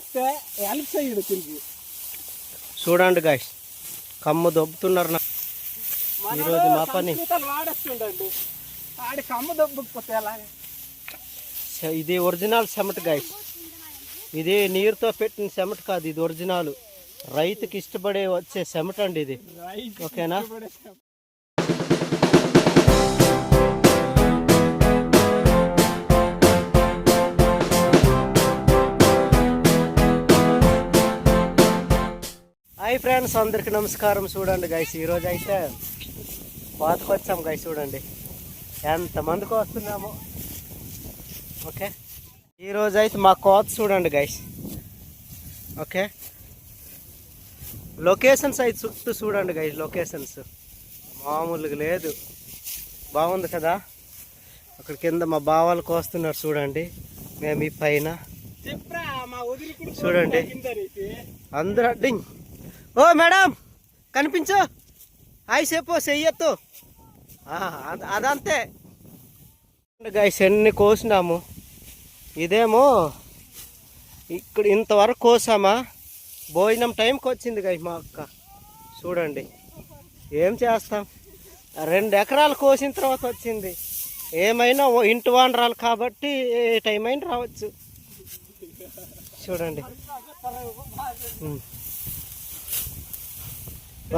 వస్తే హెల్ప్ చేయడు తిరిగి. చూడండి గాయస్ కమ్ము దొబ్బుతున్నారు నా ఈరోజు మా పని. సంస్కృతాలు వాడేస్తుండండి. ఆడి కమ్మ దొబ్బకపోతే ఇది ఒరిజినల్ చెమట గాయస్ ఇది నీరుతో పెట్టిన చెమట కాదు ఇది ఒరిజినల్. రైతుకి ఇష్టపడే వచ్చే చెమట అండి ఇది ఓకేనా? హాయ్ ఫ్రెండ్స్ అందరికి నమస్కారం. చూడండి గైస్ ఈరోజు అయితే కోతకు వచ్చాం గైస్ చూడండి ఎంతమందికి వస్తున్నామో. ఓకే ఈరోజు అయితే మా కోత చూడండి గైస్ ఓకే లొకేషన్స్ అయితే చుట్టూ చూడండి గైస్ లొకేషన్స్ మామూలుగా లేదు. బాగుంది కదా? అక్కడ కింద మా బావాలు కోస్తున్నారు చూడండి. మేము ఈ పైన. చూడండి. అందరూ అడ్డింగ్ ఓ మేడం కనిపించు. హాయ్ చెప్పు చెయ్యొద్దు. అదంతే. గైస్ ఎన్ని కోసినాము? ఇదేమో ఇక్కడ ఇంతవరకు కోసామా? భోజనం టైంకి వచ్చింది గైస్ మా అక్క. చూడండి. ఏం చేస్తాం? రెండు ఎకరాలు కోసిన తర్వాత వచ్చింది. ఏమైనా ఓ ఇంటి వానరాలు కాబట్టి ఏ టైం అయినా రావచ్చు. చూడండి.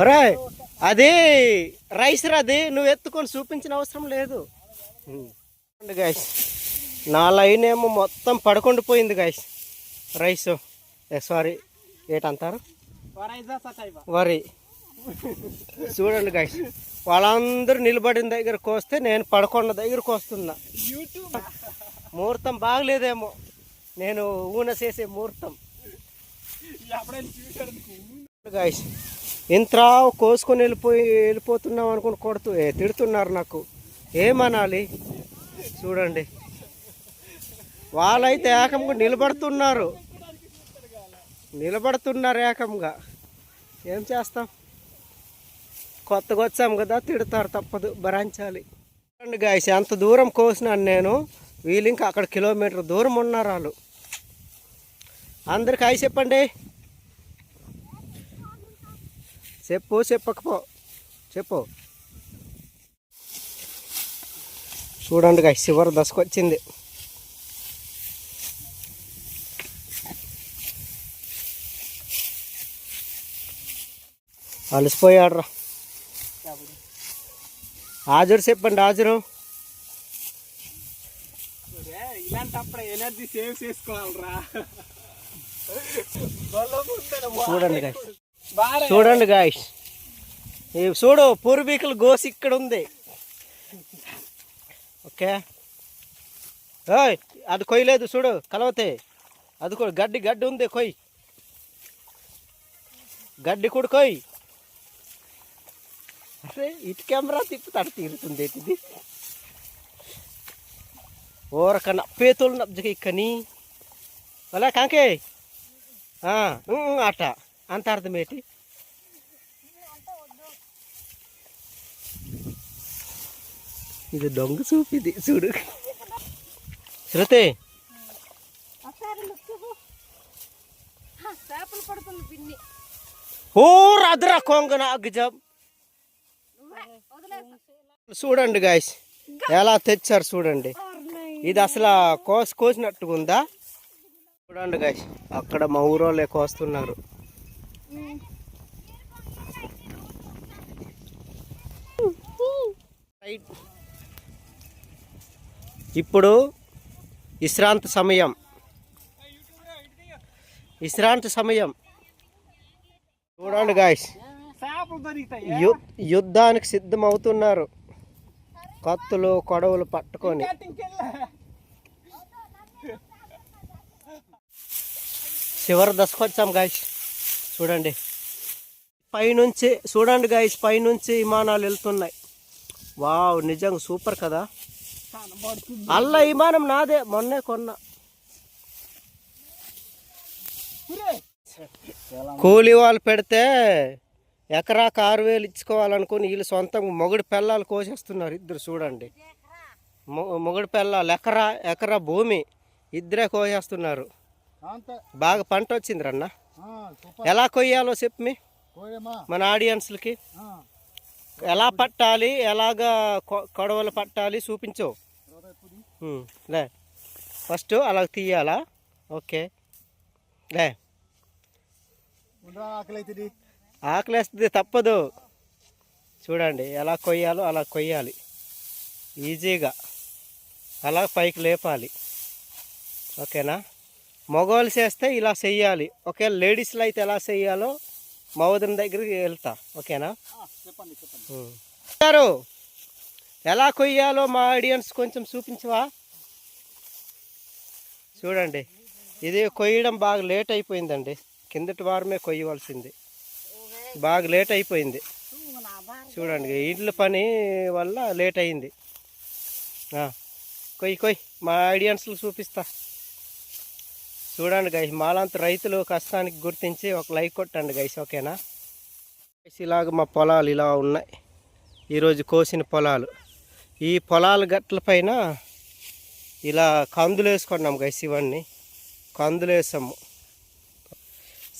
ఒరే అది రైస్ అది. నువ్వు ఎత్తుకొని చూపించిన అవసరం లేదు. గాయస్ నా లైన్ ఏమో మొత్తం పడుకొని పోయింది గాయస్ రైస్ సారీ ఏటంటారు. వరి. చూడండి గాయస్ వాళ్ళందరూ నిలబడిన దగ్గరకు వస్తే నేను పడకొండ దగ్గరకు వస్తున్నా. ముహూర్తం బాగలేదేమో. నేను ఊన చేసే ముహూర్తం. గాయస్ ఇంత కోసుకొని వెళ్ళిపోయి వెళ్ళిపోతున్నాం అనుకుని కొడుతూ తిడుతున్నారు నాకు. ఏమనాలి? చూడండి. వాళ్ళైతే ఏకంగా నిలబడుతున్నారు. నిలబడుతున్నారు ఏకంగా. ఏం చేస్తాం? కొత్తగా వచ్చాం కదా తిడతారు తప్పదు భరించాలి. చూడండి గాయస్ ఎంత దూరం కోసినాను నేను. వీళ్ళు ఇంకా అక్కడ కిలోమీటర్ దూరం ఉన్నారు వాళ్ళు. అందరికి అయి చెప్పండి. చెప్పు చెప్పకపో చెప్పు. చూడండి గాయ చివరి దశకు వచ్చింది అలసిపోయాడ్రా. హాజరు చెప్పండి హాజరు. ఇలాంటప్పుడు ఎనర్జీ సేవ్ చేసుకోవాలరా. చూడండి చూడండి గాయస్ చూడు పూర్వీకుల గోసి ఇక్కడ ఉంది. ఓకే? ఓయ్ అది కొయ్యలేదు చూడు కలవతే. అది కూడా గడ్డి గడ్డి ఉంది కొయ్యి గడ్డి కూడా కొయ్యి అరే ఇటు కెమెరా తిప్పుతాడు తీరుతుంది ఇది ఓరక నప్పేతులు నబ్జకి ఇక్కని అలా కాంకే. ఆ, అట అంత అర్థం ఏంటి ఇది దొంగ ఇది చూడు. శృతి పిన్ని ఓ రాదురా కొంగన అగ్జం. చూడండి గాయస్ ఎలా తెచ్చారు చూడండి. ఇది అసలు కోసి కోసినట్టుగా ఉందా చూడండి గాయస్ అక్కడ మా ఊరోళ్ళే కోస్తున్నారు. ఇప్పుడు విశ్రాంతి సమయం. విశ్రాంతి సమయం. చూడండి గాయస్ చేపలు దొరుకుతాయి యు- యుద్ధానికి సిద్ధమవుతున్నారు. కత్తులు కొడవలు పట్టుకొని. చివరి దశకు వచ్చాం గాయస్ చూడండి. పైనుంచి చూడండి గాయస్ పైనుంచి విమానాలు వెళ్తున్నాయి. వావ్ నిజంగా సూపర్ కదా? అల్ల విమానం నాదే మొన్నే కొన్నా. కూలీ వాళ్ళు పెడితే ఎకరాకు ఆరు వేలు ఇచ్చుకోవాలనుకుని వీళ్ళు సొంతంగా మొగుడు పిల్లలు కోసేస్తున్నారు ఇద్దరు చూడండి. మొ- మొగుడు పిల్లలు ఎకరా ఎకరా భూమి ఇద్దరే కోసేస్తున్నారు. బాగా పంట వచ్చింది రన్న ఎలా కొయ్యాలో చెప్పు మీ. మన ఆడియన్స్లకి. ఎలా పట్టాలి ఎలాగా కొడవలు పట్టాలి చూపించు. తర్వాత ఇప్పుడు ఉమ్, లే. ఫస్ట్ అలా తీయాలా? ఓకే. లే. ఆకలేస్తుంది తప్పదు. చూడండి ఎలా కొయ్యాలో అలా కొయ్యాలి. ఈజీగా. అలా పైకి లేపాలి. ఓకేనా? మగవాళ్ళు చేస్తే ఇలా చెయ్యాలి. ఓకే లేడీస్లో అయితే ఎలా చెయ్యాలో మా వదిన దగ్గరికి వెళ్తా. ఓకేనా? చెప్పండి చెప్పండి. ఎలా కొయ్యాలో మా ఆడియన్స్ కొంచెం చూపించవా? చూడండి. ఇది కొయ్యడం బాగా లేట్ అయిపోయిందండి. కిందటి వారమే కొయ్యవలసింది. బాగా లేట్ అయిపోయింది. చూడండి ఇంట్లో పని వల్ల లేట్ అయింది. కొయ్యి కొయ్యి. మా ఆడియన్స్లకు చూపిస్తా. చూడండి గైస్ మాలాంత రైతులు కష్టానికి గుర్తించి ఒక లైక్ కొట్టండి గైస్ ఓకేనా? గైస్ ఇలాగ మా పొలాలు ఇలా ఉన్నాయి. ఈరోజు కోసిన పొలాలు. ఈ పొలాల గట్ల పైన ఇలా కందులు వేసుకున్నాం గైస్ ఇవన్నీ. కందులు వేసాము.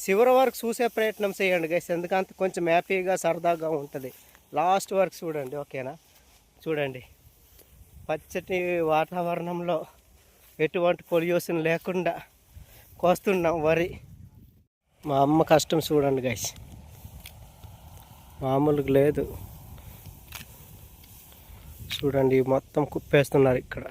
చివరి వరకు చూసే ప్రయత్నం చేయండి గైస్ ఎందుకంటే కొంచెం హ్యాపీగా సరదాగా ఉంటుంది. లాస్ట్ వరకు చూడండి ఓకేనా? చూడండి. పచ్చటి వాతావరణంలో ఎటువంటి పొల్యూషన్ లేకుండా కోస్తున్నాం వరి. మా అమ్మ కష్టం చూడండి గైస్ మామూలుగా లేదు. చూడండి మొత్తం కుప్పేస్తున్నారు ఇక్కడ.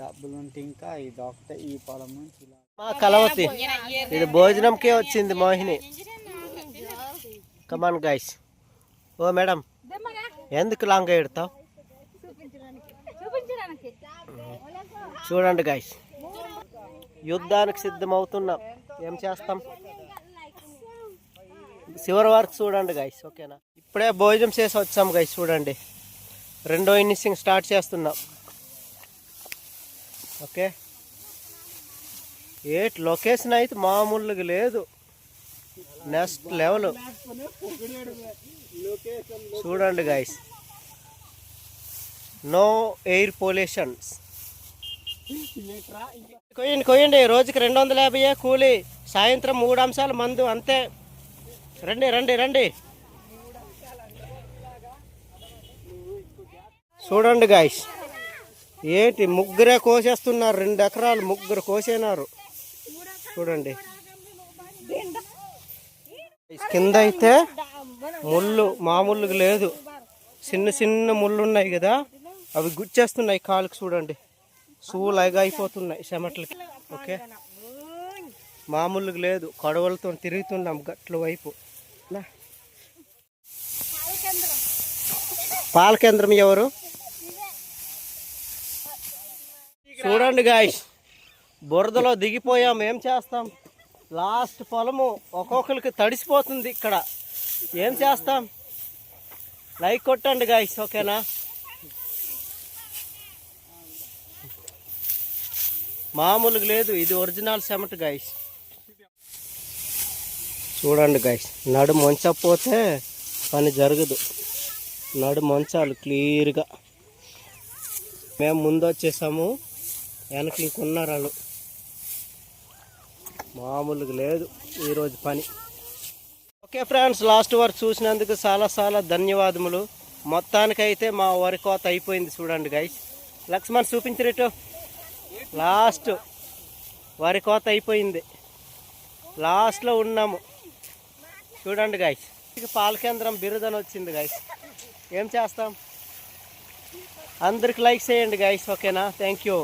డబ్బులు ఉంటే ఇంకా ఈ డాక్టర్ ఈ పొలం నుంచి మా కలవతి ఇది భోజనంకే వచ్చింది మోహిని. కమాన్ గైస్ ఓ మేడం ఎందుకు లాంగ్ ఎడతావు? చూడండి గాయస్ యుద్ధానికి సిద్ధమవుతున్నాం. ఏం చేస్తాం? చివరి వరకు చూడండి గాయస్ ఓకేనా? ఇప్పుడే భోజనం చేసి వచ్చాం గైస్ చూడండి. రెండో ఇన్నింగ్ స్టార్ట్ చేస్తున్నాం. ఓకే? ఏ లొకేషన్ అయితే మామూలుగా లేదు. నెక్స్ట్ లెవెల్ చూడండి గాయస్ నో ఎయిర్ పొల్యూషన్స్ కొయ్యండి కొయ్యండి. రోజుకి రెండు వందల యాభై కూలి సాయంత్రం మూడు అంశాలు మందు అంతే. రండి రండి రండి. చూడండి గాయస్ ఏంటి ముగ్గురే కోసేస్తున్నారు రెండు ఎకరాలు ముగ్గురు కోసేనారు. చూడండి. కింద అయితే ముళ్ళు మామూలుగా లేదు. చిన్న చిన్న ముళ్ళు ఉన్నాయి కదా అవి గుచ్చేస్తున్నాయి కాలుకి చూడండి. సూలాగా అయిపోతున్నాయి చెమట్లకి. ఓకే? మామూలుగా లేదు. కడవలతో తిరుగుతున్నాం గట్ల వైపు. పాల కేంద్రం ఎవరు? చూడండి గాయస్. బురదలో దిగిపోయాం. ఏం చేస్తాం? లాస్ట్ పొలము ఒక్కొక్కరికి తడిసిపోతుంది ఇక్కడ. ఏం చేస్తాం? లైక్ కొట్టండి గాయస్ ఓకేనా? మామూలుగా లేదు. ఇది ఒరిజినల్ సెమట్ గాయస్ చూడండి గాయస్ నడుము వంచకపోతే పని జరగదు. నడుము వంచాలి క్లియర్గా. మేము ముందు వచ్చేసాము. వెనక ఇంకున్నారు వాళ్ళు. మామూలుగా లేదు ఈరోజు పని. ఓకే ఫ్రెండ్స్ లాస్ట్ వరకు చూసినందుకు చాలా చాలా ధన్యవాదములు. మొత్తానికైతే మా వరి కోత అయిపోయింది చూడండి గైస్ లక్ష్మణ్ చూపించినట్టు. లాస్ట్ వరి కోత అయిపోయింది. లాస్ట్లో ఉన్నాము. చూడండి గైస్ పాల కేంద్రం బిరుదని వచ్చింది గైస్ ఏం చేస్తాం? అందరికి లైక్ చేయండి గాయస్ ఓకేనా థ్యాంక్ యూ